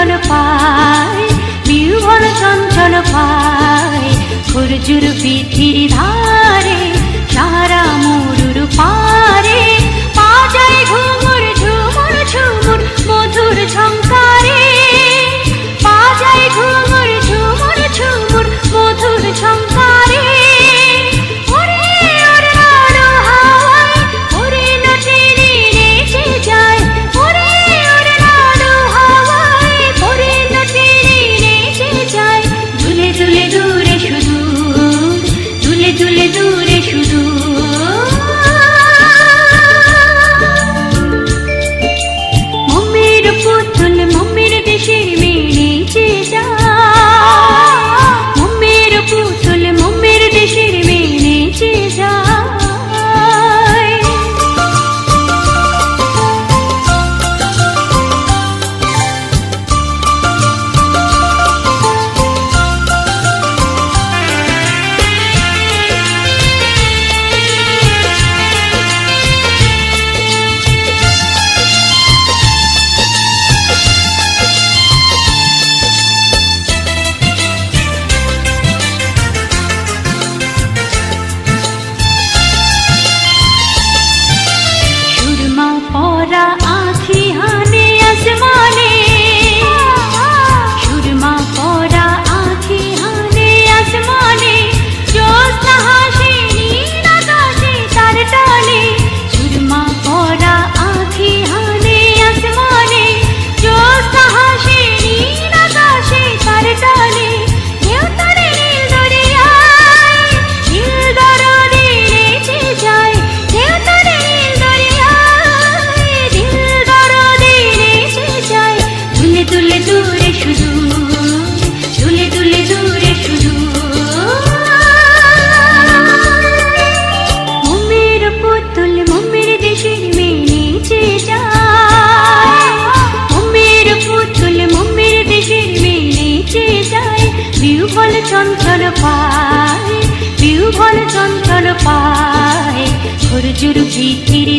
চঞ্চল পায় বিহল চঞ্চল পায় ফুরজুর পিথির ধার দুলে দূরে শুধু পুতুল, মোমের দেশের মেয়ে নিচে যায়। মোমের পুতুল, মোমের দেশের মেয়ে নিচে পায় বিউবল চঞ্চল পায়। ঘুরঝুর ভিতির